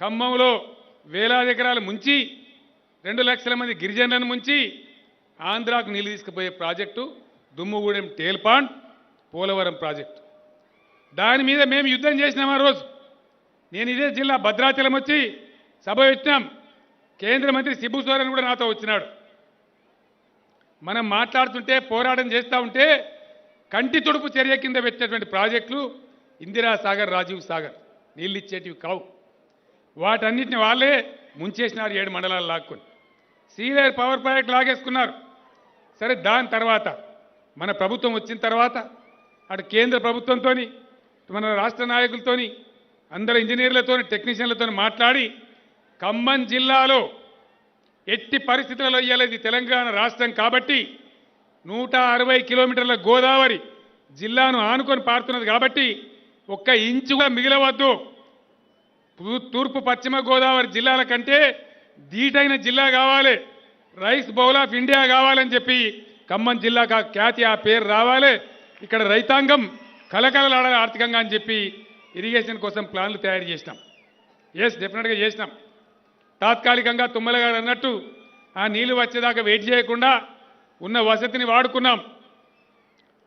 ఖమ్మంలో వేలాది ఎకరాలు ముంచి రెండు లక్షల మంది గిరిజనులను ముంచి ఆంధ్రాకు నీళ్ళు తీసుకుపోయే project Dummugudem tail pond Polavaram project. దాని మీద మేము యుద్ధం చేసినాం ఆ రోజు. నేను ఇదే జిల్లా భద్రాచలం వచ్చి సభ వచ్చినాం కేంద్ర మంత్రి సిబ్బు సోరెన్ కూడా నాతో వచ్చినాడు. మనం మాట్లాడుతుంటే పోరాటం చేస్తూ ఉంటే కంటి తుడుపు చర్య కింద పెట్టినటువంటి ప్రాజెక్టులు ఇందిరాసాగర్ రాజీవ్ సాగర్. నీళ్ళు ఇచ్చేటివి కావు. వాటన్నిటిని వాళ్ళే ముంచేసినారు ఏడు మండలాలు లాక్కొని. సీనియర్ పవర్ ప్రాజెక్ట్ లాగేసుకున్నారు. సరే దాని తర్వాత మన ప్రభుత్వం వచ్చిన తర్వాత అటు కేంద్ర ప్రభుత్వంతో మన రాష్ట్ర నాయకులతోని అందరు ఇంజనీర్లతో టెక్నీషియన్లతో మాట్లాడి ఖమ్మం జిల్లాలో ఎట్టి పరిస్థితులలో ఇయ్యాలి తెలంగాణ రాష్ట్రం కాబట్టి నూట అరవై కిలోమీటర్ల గోదావరి జిల్లాను ఆనుకొని పారుతున్నది కాబట్టి ఒక్క ఇంచుగా మిగిలవద్దు. తూర్పు పశ్చిమ గోదావరి జిల్లాల కంటే ధీటైన జిల్లా కావాలి. రైస్ బౌల్ ఆఫ్ ఇండియా కావాలని చెప్పి ఖమ్మం జిల్లాకు ఖ్యాతి ఆ పేరు రావాలి. ఇక్కడ రైతాంగం కలకలలాడాలి ఆర్థికంగా అని చెప్పి ఇరిగేషన్ కోసం ప్లాన్లు తయారు చేసినాం. ఎస్ డెఫినెట్గా చేసినాం. తాత్కాలికంగా తుమ్మల గారు అన్నట్టు ఆ నీళ్ళు వచ్చేదాకా వెయిట్ చేయకుండా ఉన్న వసతిని వాడుకున్నాం.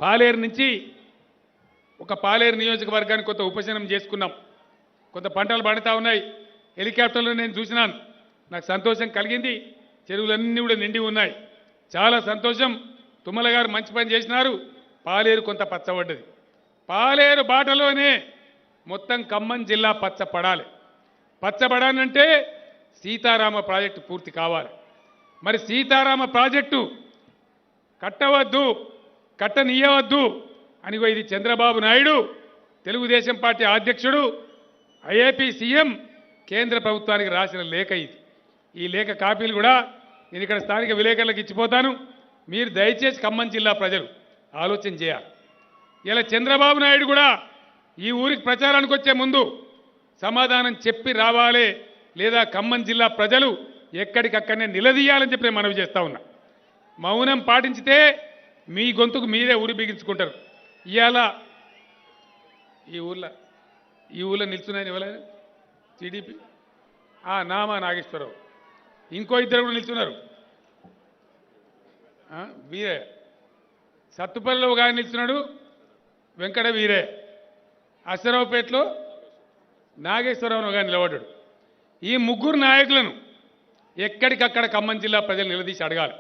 పాలేరు నుంచి ఒక పాలేరు నియోజకవర్గానికి కొంత ఉపశమనం చేసుకున్నాం. కొంత పంటలు పండుతా ఉన్నాయి. హెలికాప్టర్లు నేను చూసినాను. నాకు సంతోషం కలిగింది. చెరువులన్నీ కూడా నిండి ఉన్నాయి. చాలా సంతోషం. తుమ్మల గారు మంచి పని చేసినారు. పాలేరు కొంత పచ్చబడ్డది. పాలేరు బాటలోనే మొత్తం ఖమ్మం జిల్లా పచ్చపడాలి. పచ్చబడానంటే సీతారామ ప్రాజెక్టు పూర్తి కావాలి. మరి సీతారామ ప్రాజెక్టు కట్టవద్దు కట్టనీయవద్దు అని ఇది చంద్రబాబు నాయుడు తెలుగుదేశం పార్టీ అధ్యక్షుడు ఐఏపీ సీఎం కేంద్ర ప్రభుత్వానికి రాసిన లేఖ ఇది. ఈ లేఖ కాపీలు కూడా నేను ఇక్కడ స్థానిక విలేకరులకు ఇచ్చిపోతాను. మీరు దయచేసి ఖమ్మం జిల్లా ప్రజలు ఆలోచన చేయాలి. ఇలా చంద్రబాబు నాయుడు కూడా ఈ ఊరికి ప్రచారానికి వచ్చే ముందు సమాధానం చెప్పి రావాలి లేదా ఖమ్మం జిల్లా ప్రజలు ఎక్కడికక్కడనే నిలదీయాలని చెప్పి నేను మనవి చేస్తా ఉన్నా. మౌనం పాటించితే మీ గొంతుకు మీరే ఊరి బిగించుకుంటారు. ఇవాళ ఈ ఊర్లో ఈ ఊళ్ళో నిల్చున్నాయని ఇవ్వలేదు టీడీపీ? ఆ నామా నాగేశ్వరరావు. ఇంకో ఇద్దరు కూడా నిల్చున్నారు. ఆ, వీరే. సత్తుపల్లిలో ఒక ఆయన నిల్చున్నాడు వెంకట వీరే. అశ్వరావుపేటలో నాగేశ్వరరావును ఒక నిలబడ్డాడు. ఈ ముగ్గురు నాయకులను ఎక్కడికక్కడ ఖమ్మం జిల్లా ప్రజలు నిలదీసి అడగాలి.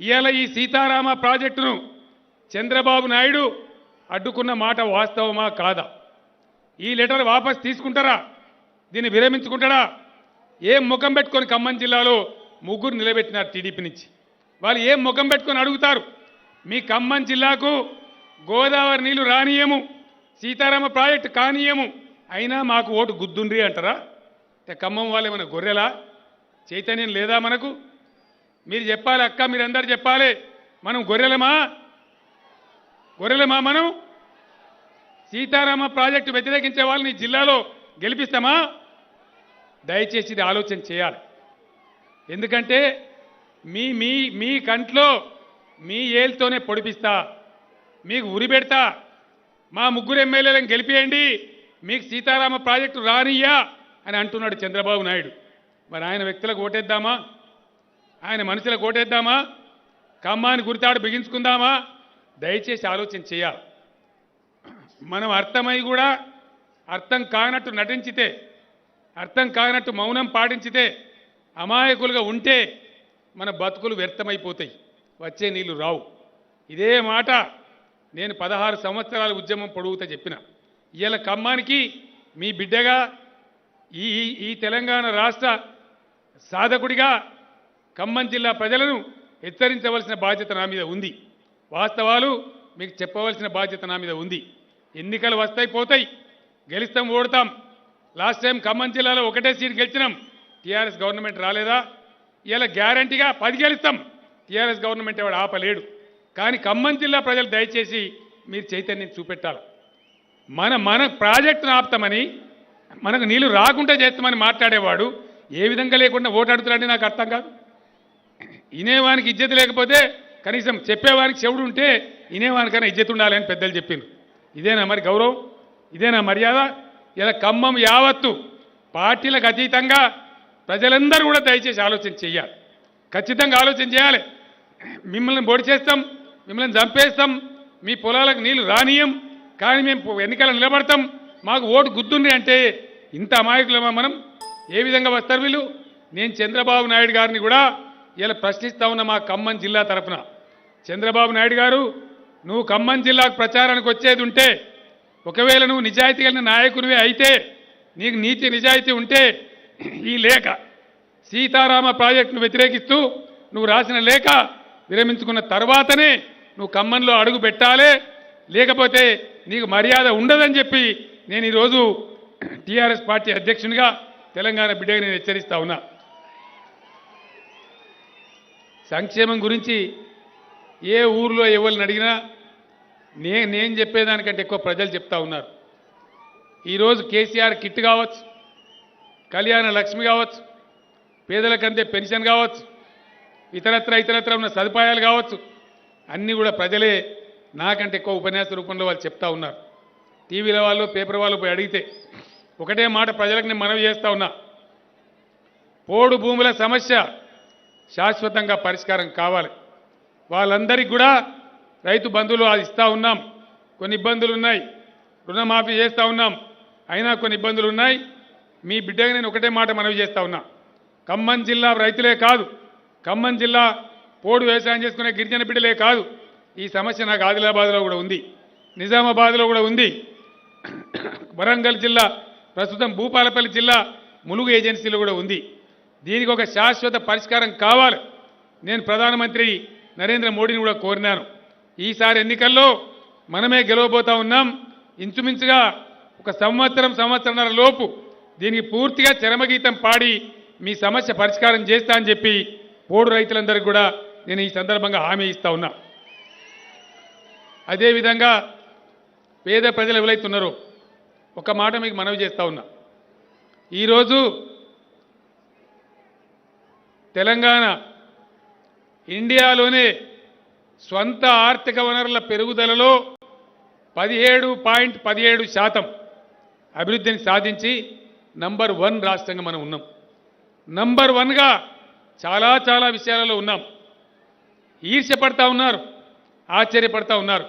ఇవాళ ఈ సీతారామ ప్రాజెక్టును చంద్రబాబు నాయుడు అడ్డుకున్న మాట వాస్తవమా కాదా? ఈ లెటర్ వాపస్ తీసుకుంటారా? దీన్ని విరమించుకుంటారా ఏం ముఖం పెట్టుకొని ఖమ్మం జిల్లాలో ముగ్గురు నిలబెట్టినారు టీడీపీ నుంచి? వాళ్ళు ఏం ముఖం పెట్టుకొని అడుగుతారు? మీ ఖమ్మం జిల్లాకు గోదావరి నీళ్ళు రానియము సీతారామ ప్రాజెక్టు కానియము అయినా మాకు ఓటు గుద్దుండ్రి అంటారా? ఖమ్మం వాళ్ళు ఏమైనా గొర్రెలా? చైతన్యం లేదా మనకు? మీరు చెప్పాలి అక్క మీరందరూ చెప్పాలి మనం గొర్రెలమా? గొర్రెలమా మనం? సీతారామ ప్రాజెక్టు వ్యతిరేకించే వాళ్ళని జిల్లాలో గెలిపిస్తామా? దయచేసి ఇది ఆలోచన చేయాలి. ఎందుకంటే మీ మీ మీ కంట్లో మీ ఏళ్ళతోనే పొడిపిస్తా మీకు ఉరి పెడతా మా ముగ్గురు ఎమ్మెల్యేలను గెలిపియండి మీకు సీతారామ ప్రాజెక్టు రానియ్యా అని అంటున్నాడు చంద్రబాబు నాయుడు. మరి ఆయన వ్యక్తులకు ఓటేద్దామా? ఆయన మనుషులకు ఓటేద్దామా? ఖమ్మాన్ని గురితాడు బిగించుకుందామా? దయచేసి ఆలోచన చేయాలి. మనం అర్థమై కూడా అర్థం కానట్టు నటించితే అర్థం కానట్టు మౌనం పాటించితే అమాయకులుగా ఉంటే మన బతుకులు వ్యర్థమైపోతాయి. వచ్చే నీళ్ళు రావు. ఇదే మాట నేను పదహారు సంవత్సరాల ఉద్యమం పొడుగుతా చెప్పిన. ఇవాళ ఖమ్మానికి మీ బిడ్డగా ఈ ఈ- ఈ తెలంగాణ రాష్ట్ర సాధకుడిగా ఖమ్మం జిల్లా ప్రజలను హెచ్చరించవలసిన బాధ్యత నా మీద ఉంది. వాస్తవాలు మీకు చెప్పవలసిన బాధ్యత నా మీద ఉంది. ఎన్నికలు వస్తాయి పోతాయి. గెలుస్తాం ఓడతాం. లాస్ట్ టైం ఖమ్మం జిల్లాలో ఒకటే సీట్ గెలిచినాం. టీఆర్ఎస్ గవర్నమెంట్ రాలేదా? ఇలా గ్యారంటీగా పది గెలుస్తాం. టీఆర్ఎస్ గవర్నమెంట్ ఎవడు ఆపలేడు. కానీ ఖమ్మం జిల్లా ప్రజలు దయచేసి మీరు చైతన్యం చూపెట్టాలి. మన మన ప్రాజెక్టును ఆపుతామని మనకు నీళ్ళు రాకుండా చేస్తామని మాట్లాడేవాడు ఏ విధంగా లేకుండా ఓటాడుతున్నాడని నాకు అర్థం కాదు. ఇనేవానికి ఇజ్జత లేకపోతే కనీసం చెప్పేవానికి చెవుడు ఉంటే ఇనేవానికైనా ఇజ్జత ఉండాలని పెద్దలు చెప్పిండ్రు. ఇదేనా మరి గౌరవం? ఇదేనా మర్యాద? ఇలా ఖమ్మం యావత్తు పార్టీలకు అతీతంగా ప్రజలందరూ కూడా దయచేసి ఆలోచన చేయాలి ఖచ్చితంగా ఆలోచన చేయాలి. మిమ్మల్ని బొడి చేస్తాం మిమ్మల్ని చంపేస్తాం మీ పొలాలకు నీళ్ళు రానియం కానీ మేము ఎన్నికలు నిలబడతాం మాకు ఓటు గుర్తుండే అంటే ఇంత అమాయకులమా మనం? ఏ విధంగా వస్తారు వీళ్ళు? నేను చంద్రబాబు నాయుడు గారిని కూడా ఇలా ప్రశ్నిస్తా ఉన్నా మా ఖమ్మం జిల్లా తరఫున చంద్రబాబు నాయుడు గారు నువ్వు ఖమ్మం జిల్లాకు ప్రచారానికి వచ్చేది ఉంటే ఒకవేళ నువ్వు నిజాయితీ కలిగిన నాయకునివే అయితే నీకు నీతి నిజాయితీ ఉంటే ఈ లేఖ సీతారామ ప్రాజెక్టును వ్యతిరేకిస్తూ నువ్వు రాసిన లేఖ విరమించుకున్న తర్వాతనే నువ్వు ఖమ్మంలో అడుగు పెట్టాలి. లేకపోతే నీకు మర్యాద ఉండదని చెప్పి నేను ఈరోజు టీఆర్ఎస్ పార్టీ అధ్యక్షునిగా తెలంగాణ బిడ్డగా నేను హెచ్చరిస్తా ఉన్నా. సంక్షేమం గురించి ఏ ఊర్లో ఎవరిని అడిగినా నే నేను చెప్పేదానికంటే ఎక్కువ ప్రజలు చెప్తా ఉన్నారు. ఈరోజు కేసీఆర్ కిట్ కావచ్చు కళ్యాణ లక్ష్మి కావచ్చు పేదలకంతే పెన్షన్ కావచ్చు ఇతరత్ర ఇతరత్ర ఉన్న సదుపాయాలు కావచ్చు అన్నీ కూడా ప్రజలే నాకంటే ఎక్కువ ఉపన్యాస రూపంలో వాళ్ళు చెప్తా ఉన్నారు. టీవీల వాళ్ళు పేపర్ వాళ్ళు పోయి అడిగితే ఒకటే మాట ప్రజలకు నేను మనవి చేస్తా ఉన్నా. పోడు భూముల సమస్య శాశ్వతంగా పరిష్కారం కావాలి. వాళ్ళందరికీ కూడా రైతు బంధువులు అది ఇస్తూ ఉన్నాం. కొన్ని ఇబ్బందులు ఉన్నాయి. రుణమాఫీ చేస్తూ ఉన్నాం. అయినా కొన్ని ఇబ్బందులు ఉన్నాయి. మీ బిడ్డగా నేను ఒకటే మాట మనవి చేస్తూ ఉన్నా. ఖమ్మం జిల్లా రైతులే కాదు. ఖమ్మం జిల్లా పోడు వ్యవసాయం చేసుకునే గిరిజన బిడ్డలే కాదు. ఈ సమస్య నాకు ఆదిలాబాద్లో కూడా ఉంది. నిజామాబాద్లో కూడా ఉంది. వరంగల్ జిల్లా ప్రస్తుతం భూపాలపల్లి జిల్లా ములుగు ఏజెన్సీలో కూడా ఉంది. దీనికి ఒక శాశ్వత పరిష్కారం కావాలి. నేను ప్రధానమంత్రి నరేంద్ర మోడీని కూడా కోరినాను ఈసారి ఎన్నికల్లో మనమే గెలవబోతా ఉన్నాం. ఇంచుమించుగా ఒక సంవత్సరం సంవత్సరాల లోపు దీనికి పూర్తిగా చరమగీతం పాడి మీ సమస్య పరిష్కారం చేస్తా అని చెప్పి పోడు రైతులందరికీ కూడా నేను ఈ సందర్భంగా హామీ ఇస్తా ఉన్నా. అదేవిధంగా పేద ప్రజలు ఎవరైతున్నారో ఒక మాట మీకు మనవి చేస్తా ఉన్నా. ఈరోజు తెలంగాణ ఇండియాలోనే స్వంత ఆర్థిక వనరుల పెరుగుదలలో పదిహేడు పాయింట్ పదిహేడు శాతం అభివృద్ధిని సాధించి నంబర్ వన్ రాష్ట్రంగా మనం ఉన్నాం. నంబర్ వన్గా చాలా చాలా విషయాలలో ఉన్నాం. ఈర్ష్యపడతా ఉన్నారు ఆశ్చర్యపడతా ఉన్నారు.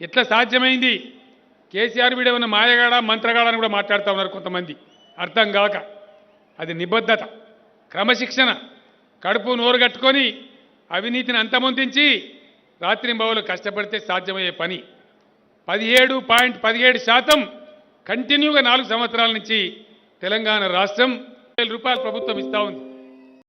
ఎట్లా సాధ్యమైంది? కేసీఆర్ వీడు మాయగాడ మంత్రగాడ అని కూడా మాట్లాడుతూ ఉన్నారు కొంతమంది. అర్థం కాక. అది నిబద్ధత క్రమశిక్షణ కడుపు నోరు కట్టుకొని అవినీతిని అంతమొందించి రాత్రింబవలు కష్టపడితే సాధ్యమయ్యే పని. పదిహేడు పాయింట్ పదిహేడు శాతం కంటిన్యూగా నాలుగు సంవత్సరాల నుంచి తెలంగాణ రాష్ట్రం. రూపాయలు ప్రభుత్వం ఇస్తా ఉంది.